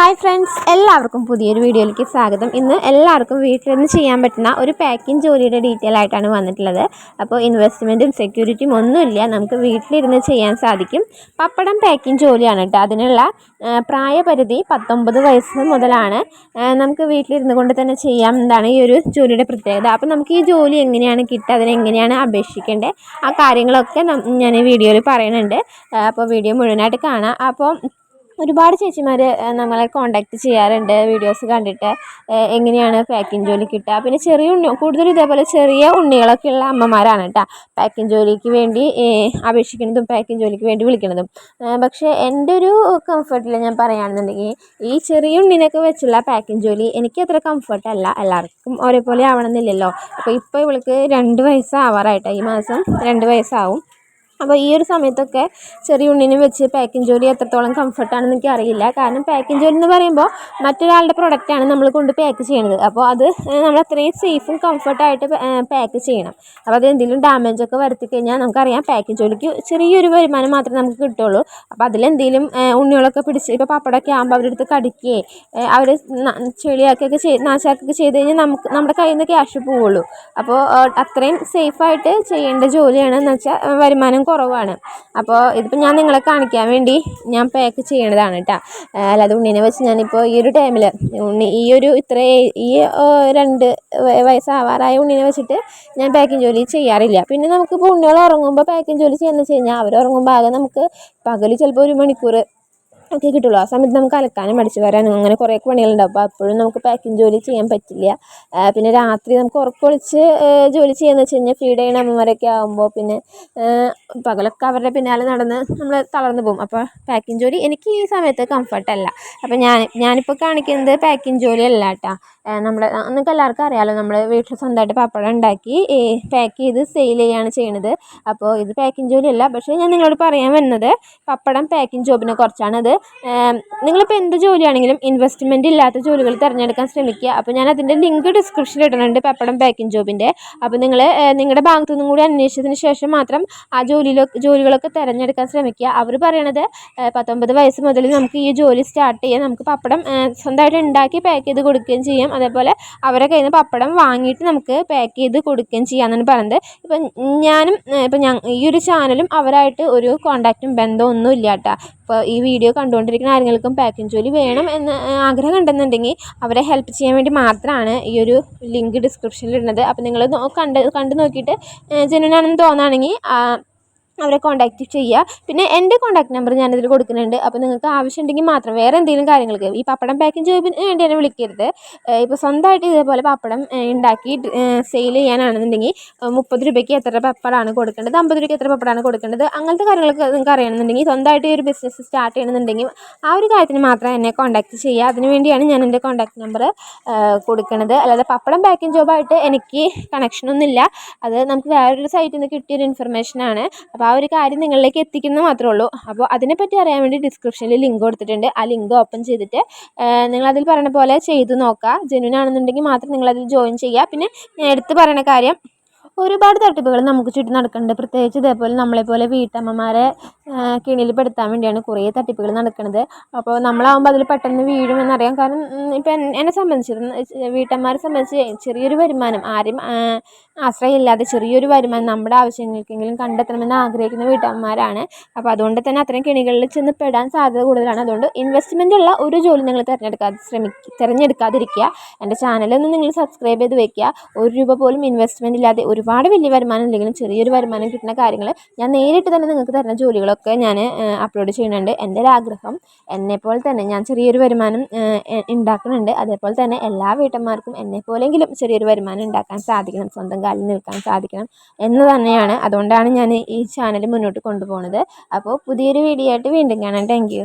Hi friends എല്ലാവർക്കും പുതിയൊരു വീഡിയോയിലേക്ക് സ്വാഗതം. ഇന്ന് എല്ലാവർക്കും വീട്ടിൽ നിന്ന് ചെയ്യാൻ പറ്റുന്ന ഒരു പാക്കിംഗ് ജോലിയുടെ ഡീറ്റെയിൽ ആയിട്ടാണ് വന്നിട്ടുള്ളത്. അപ്പോൾ ഇൻവെസ്റ്റ്മെന്റും സെക്യൂരിറ്റിയും ഒന്നുമില്ല. നമുക്ക് വീട്ടിലിരുന്ന് ചെയ്യാൻ സാധിക്കും. പപ്പടം പാക്കിംഗ് ജോലിയാണ് കേട്ടോ. അതിനുള്ള പ്രായപരിധി പത്തൊമ്പത് വയസ്സ് മുതലാണ്. നമുക്ക് വീട്ടിലിരുന്ന് കൊണ്ട് തന്നെ ചെയ്യാം എന്നതാണ് ഈ ഒരു ജോലിയുടെ പ്രത്യേകത. അപ്പോൾ നമുക്ക് ഈ ജോലി എങ്ങനെയാണ് കിട്ടുക അതിനെങ്ങനെയാണ് അപേക്ഷിക്കേണ്ടത് ആ കാര്യങ്ങളൊക്കെ ഞാൻ ഈ വീഡിയോയിൽ പറയുന്നുണ്ട് അപ്പോൾ വീഡിയോ മുഴുവനായിട്ട് കാണാം. അപ്പോൾ ഒരുപാട് ചേച്ചിമാർ നമ്മളെ കോണ്ടാക്ട് ചെയ്യാറുണ്ട് വീഡിയോസ് കണ്ടിട്ട്. എങ്ങനെയാണ് പാക്കിംഗ് ജോലി കിട്ടുക? പിന്നെ ചെറിയ ഉണ്ണി കൂടുതൽ ഇതേപോലെ ചെറിയ ഉണ്ണികളൊക്കെ ഉള്ള അമ്മമാരാണ് കേട്ടോ പാക്കിംഗ് ജോലിക്ക് വേണ്ടി അപേക്ഷിക്കുന്നതും പാക്കിംഗ് ജോലിക്ക് വേണ്ടി വിളിക്കുന്നതും. പക്ഷേ എന്റെ ഒരു കംഫർട്ടിൽ ഞാൻ പറയുകയാണെന്നുണ്ടെങ്കിൽ ഈ ചെറിയ ഉണ്ണിനൊക്കെ വെച്ചുള്ള പാക്കിംഗ് ജോലി എനിക്ക് അത്ര കംഫർട്ടല്ല എല്ലാവർക്കും ഒരേപോലെ ആവണമെന്നില്ലല്ലോ അപ്പോൾ ഇപ്പോൾ ഇവൾക്ക് രണ്ട് വയസ്സാവാറായിട്ടോ. ഈ മാസം രണ്ട് വയസ്സാവും. അപ്പോൾ ഈ ഒരു സമയത്തൊക്കെ ചെറിയ ഉണ്ണിനെ വെച്ച് പാക്കിംഗ് ജോലി എത്രത്തോളം കംഫർട്ടാണെന്ന് എനിക്ക് അറിയില്ല. കാരണം പാക്കിംഗ് ജോലി എന്ന് പറയുമ്പോൾ മറ്റൊരാളുടെ പ്രൊഡക്റ്റാണ് നമ്മൾ കൊണ്ട് പാക്ക് ചെയ്യണത്. അപ്പോൾ അത് നമ്മൾ അത്രയും സേഫും കംഫർട്ടായിട്ട് പാക്ക് ചെയ്യണം. അപ്പോൾ അത് എന്തെങ്കിലും ഡാമേജൊക്കെ വരുത്തി കഴിഞ്ഞാൽ നമുക്കറിയാം പാക്കിംഗ് ജോലിക്ക് ചെറിയൊരു വരുമാനം മാത്രമേ നമുക്ക് കിട്ടുള്ളൂ. അപ്പോൾ അതിലെന്തെങ്കിലും ഉണ്ണികളൊക്കെ പിടിച്ച് ഇപ്പോൾ പപ്പടമൊക്കെ ആകുമ്പോൾ അവരുടെ അടുത്ത് കടിക്കുകയെ അവർ ചെളിയാക്കുകയൊക്കെ ചെയ്ത് നാശാക്കുകയൊക്കെ ചെയ്ത് കഴിഞ്ഞാൽ നമുക്ക് നമ്മുടെ കയ്യിൽ നിന്ന് ക്യാഷ് പോവുള്ളൂ. അപ്പോൾ അത്രയും സേഫായിട്ട് ചെയ്യേണ്ട ജോലിയാണ് എന്ന് വെച്ചാൽ വരുമാനം കുറവാണ്. അപ്പോൾ ഇതിപ്പോൾ ഞാൻ നിങ്ങളെ കാണിക്കാൻ വേണ്ടി ഞാൻ പാക്ക് ചെയ്യണതാണ് കേട്ടോ അല്ലാതെ ഉണ്ണിനെ വെച്ച് ഞാനിപ്പോൾ ഈ ഒരു ടൈമിൽ ഉണ്ണി ഈ ഒരു ഇത്ര ഈ രണ്ട് വയ- വയസ്സാവാറായ ഉണ്ണിനെ വെച്ചിട്ട് ഞാൻ പാക്കിംഗ് ജോലി ചെയ്യാറില്ല. പിന്നെ നമുക്കിപ്പോൾ ഉണ്ണികൾ ഉറങ്ങുമ്പോൾ പാക്കിംഗ് ജോലി ചെയ്യാന്ന് വെച്ച് കഴിഞ്ഞാൽ അവർ ഉറങ്ങുമ്പോൾ ആകെ നമുക്ക് പകൽ ചിലപ്പോൾ ഒരു മണിക്കൂർ ഒക്കെ കിട്ടുള്ളൂ. ആ സമയത്ത് നമുക്ക് അലക്കാനും അടിച്ചു വരാനും അങ്ങനെ കുറേ പണികളുണ്ടാവും അപ്പോൾ അപ്പോഴും നമുക്ക് പാക്കിംഗ് ജോലി ചെയ്യാൻ പറ്റില്ല. പിന്നെ രാത്രി നമുക്ക് ഉറക്കൊളിച്ച് ജോലി ചെയ്യാന്ന് വെച്ച് കഴിഞ്ഞാൽ ഫീഡ് ചെയ്യണ അമ്മമാരൊക്കെ ആകുമ്പോൾ പിന്നെ പകലൊക്കെ അവരുടെ പിന്നാലെ നടന്ന് നമ്മൾ തളർന്നു പോകും. അപ്പോൾ പാക്കിംഗ് ജോലി എനിക്ക് ഈ സമയത്ത് കംഫർട്ടല്ല അപ്പോൾ ഞാൻ ഞാനിപ്പോൾ കാണിക്കുന്നത് പാക്കിംഗ് ജോലി അല്ല കേട്ടോ നമ്മൾ നിങ്ങൾക്ക് എല്ലാവർക്കും അറിയാമല്ലോ നമ്മൾ വീട്ടിൽ സ്വന്തമായിട്ട് പപ്പടം ഉണ്ടാക്കി പാക്ക് ചെയ്ത് സെയിൽ ചെയ്യുകയാണ് ചെയ്യണത്. അപ്പോൾ ഇത് പാക്കിംഗ് ജോലിയല്ല പക്ഷേ ഞാൻ നിങ്ങളോട് പറയാൻ വരുന്നത് പപ്പടം പാക്കിംഗ് ജോബിനെ കുറിച്ചാണ് അത്. നിങ്ങളിപ്പോൾ എന്ത് ജോലിയാണെങ്കിലും ഇൻവെസ്റ്റ്മെന്റ് ഇല്ലാത്ത ജോലികൾ തിരഞ്ഞെടുക്കാൻ ശ്രമിക്കുക. അപ്പോൾ ഞാൻ അതിന്റെ ലിങ്ക് ഡിസ്ക്രിപ്ഷനിൽ ഇടുന്നുണ്ട് പപ്പടം പാക്കിംഗ് ജോബിന്റെ അപ്പോൾ നിങ്ങൾ നിങ്ങളുടെ ഭാഗത്തു നിന്നും കൂടി അന്വേഷിച്ചതിന് ശേഷം മാത്രം ആ ജോലിയിലോ ജോലികളൊക്കെ തിരഞ്ഞെടുക്കാൻ ശ്രമിക്കുക. അവർ പറയണത് പത്തൊമ്പത് വയസ്സ് മുതൽ നമുക്ക് ഈ ജോലി സ്റ്റാർട്ട് ചെയ്യാം. നമുക്ക് പപ്പടം സ്വന്തമായിട്ട് ഉണ്ടാക്കി പാക്ക് ചെയ്ത് കൊടുക്കുകയും ചെയ്യാം. അതേപോലെ അവരെ കയ്യിൽ നിന്ന് പപ്പടം വാങ്ങിയിട്ട് നമുക്ക് പാക്ക് ചെയ്ത് കൊടുക്കുകയും ചെയ്യാമെന്നാണ് പറയുന്നത്. ഇപ്പം ഞാനും ഇപ്പം ഞാൻ ഈ ഒരു ചാനലും അവരായിട്ട് ഒരു കോണ്ടാക്റ്റും ബന്ധവും ഒന്നും ഇല്ല കേട്ടോ. ഇപ്പോൾ ഈ വീഡിയോ കണ്ടുകൊണ്ടിരിക്കുന്ന ആരെങ്കിലും പാക്കിംഗ് ജോലി വേണം എന്ന് ആഗ്രഹം ഉണ്ടെന്നുണ്ടെങ്കിൽ അവരെ ഹെൽപ്പ് ചെയ്യാൻ വേണ്ടി മാത്രമാണ് ഈ ഒരു ലിങ്ക് ഡിസ്ക്രിപ്ഷനിൽ ഇടുന്നത്. അപ്പോൾ നിങ്ങൾ കണ്ട് കണ്ട് നോക്കിയിട്ട് ജെന്യൂൻ ആണെന്ന് തോന്നുകയാണെങ്കിൽ അവരെ കോൺടാക്റ്റ് ചെയ്യുക. പിന്നെ എന്റെ കോൺടാക്ട് നമ്പർ ഞാനിതിൽ കൊടുക്കുന്നുണ്ട്. അപ്പോൾ നിങ്ങൾക്ക് ആവശ്യമുണ്ടെങ്കിൽ മാത്രം വേറെ എന്തെങ്കിലും കാര്യങ്ങൾക്ക് ഈ പപ്പടം പാക്കിംഗ് ജോബിന് വേണ്ടി എന്നെ വിളിക്കരുത്. ഇപ്പോൾ സ്വന്തമായിട്ട് ഇതേപോലെ പപ്പടം ഉണ്ടാക്കി സെയിൽ ചെയ്യാനാണെന്നുണ്ടെങ്കിൽ മുപ്പത് രൂപയ്ക്ക് എത്ര പപ്പടമാണ് കൊടുക്കേണ്ടത്? അമ്പത് രൂപയ്ക്ക് എത്ര പപ്പടമാണ് കൊടുക്കേണ്ടത്? അങ്ങനത്തെ കാര്യങ്ങളൊക്കെ നിങ്ങൾക്ക് അറിയണമെന്നുണ്ടെങ്കിൽ സ്വന്തമായിട്ട് ഒരു ബിസിനസ് സ്റ്റാർട്ട് ചെയ്യണമെന്നുണ്ടെങ്കിൽ ആ ഒരു കാര്യത്തിന് മാത്രം എന്നെ കോൺടാക്റ്റ് ചെയ്യുക. അതിന് വേണ്ടിയാണ് ഞാൻ എന്റെ കോൺടാക്ട് നമ്പർ കൊടുക്കുന്നത് അല്ലാതെ പപ്പടം പാക്കിംഗ് ജോബായിട്ട് എനിക്ക് കണക്ഷനൊന്നുമില്ല അത് നമുക്ക് വേറൊരു സൈറ്റിൽ നിന്ന് കിട്ടിയൊരു ഇൻഫർമേഷനാണ് അപ്പോൾ ഒരു കാര്യം നിങ്ങളിലേക്ക് എത്തിക്കുന്നത് മാത്രമേ ഉള്ളൂ. അപ്പോൾ അതിനെപ്പറ്റി അറിയാൻ വേണ്ടി ഡിസ്ക്രിപ്ഷനിൽ ലിങ്ക് കൊടുത്തിട്ടുണ്ട്. ആ ലിങ്ക് ഓപ്പൺ ചെയ്തിട്ട് നിങ്ങൾ അതിൽ പറയുന്ന പോലെ ചെയ്ത് നോക്കുക. ജെന്വിൻ ആണെന്നുണ്ടെങ്കിൽ മാത്രം നിങ്ങളതിൽ ജോയിൻ ചെയ്യുക. പിന്നെ ഞാൻ എടുത്ത് പറയുന്ന കാര്യം ഒരുപാട് തട്ടിപ്പുകൾ നമുക്ക് ചുറ്റും നടക്കുന്നുണ്ട്. പ്രത്യേകിച്ച് ഇതേപോലെ നമ്മളെപ്പോലെ വീട്ടമ്മമാരെ കിണിയിൽപ്പെടുത്താൻ വേണ്ടിയാണ് കുറേ തട്ടിപ്പുകൾ നടക്കുന്നത്. അപ്പോൾ നമ്മളാകുമ്പോൾ അതിൽ പെട്ടെന്ന് വീഴുമെന്നറിയാം. കാരണം ഇപ്പം എന്നെ സംബന്ധിച്ച് വീട്ടമ്മമാരെ സംബന്ധിച്ച് ചെറിയൊരു വരുമാനം ആരും ആശ്രയമില്ലാതെ ചെറിയൊരു വരുമാനം നമ്മുടെ ആവശ്യങ്ങൾക്കെങ്കിലും കണ്ടെത്തണമെന്ന് ആഗ്രഹിക്കുന്ന വീട്ടമ്മമാരാണ്. അപ്പോൾ അതുകൊണ്ട് തന്നെ അത്തരം കിണികളിൽ ചെന്ന് പെടാൻ സാധ്യത കൂടുതലാണ്. അതുകൊണ്ട് ഇൻവെസ്റ്റ്മെന്റ് ഉള്ള ഒരു ജോലി നിങ്ങൾ തിരഞ്ഞെടുക്കാതെ ശ്രമിക്കുക തിരഞ്ഞെടുക്കാതിരിക്കുക. എന്റെ ചാനലൊന്ന് നിങ്ങൾ സബ്സ്ക്രൈബ് ചെയ്ത് വെക്കുക. ഒരു രൂപ പോലും ഇൻവെസ്റ്റ്മെന്റ് ഇല്ലാതെ ഒരുപാട് വലിയ വരുമാനം ഇല്ലെങ്കിലും ചെറിയൊരു വരുമാനം കിട്ടുന്ന കാര്യങ്ങൾ ഞാൻ നേരിട്ട് തന്നെ നിങ്ങൾക്ക് തരുന്ന ജോലികളൊക്കെ ഞാൻ അപ്ലോഡ് ചെയ്യുന്നുണ്ട്. എന്റെ ഒരു ആഗ്രഹം എന്നെപ്പോലെ തന്നെ ഞാൻ ചെറിയൊരു വരുമാനം ഉണ്ടാക്കുന്നുണ്ട്. അതേപോലെ തന്നെ എല്ലാ വീട്ടമ്മമാർക്കും എന്നെപ്പോലെങ്കിലും ചെറിയൊരു വരുമാനം ഉണ്ടാക്കാൻ സാധിക്കണം സ്വന്തം കാലിൽ നിൽക്കാൻ സാധിക്കണം എന്ന് തന്നെയാണ്. അതുകൊണ്ടാണ് ഞാൻ ഈ ചാനൽ മുന്നോട്ട് കൊണ്ടുപോകുന്നത്. അപ്പോൾ പുതിയൊരു വീഡിയോ ആയിട്ട് വീണ്ടും കാണാം. താങ്ക്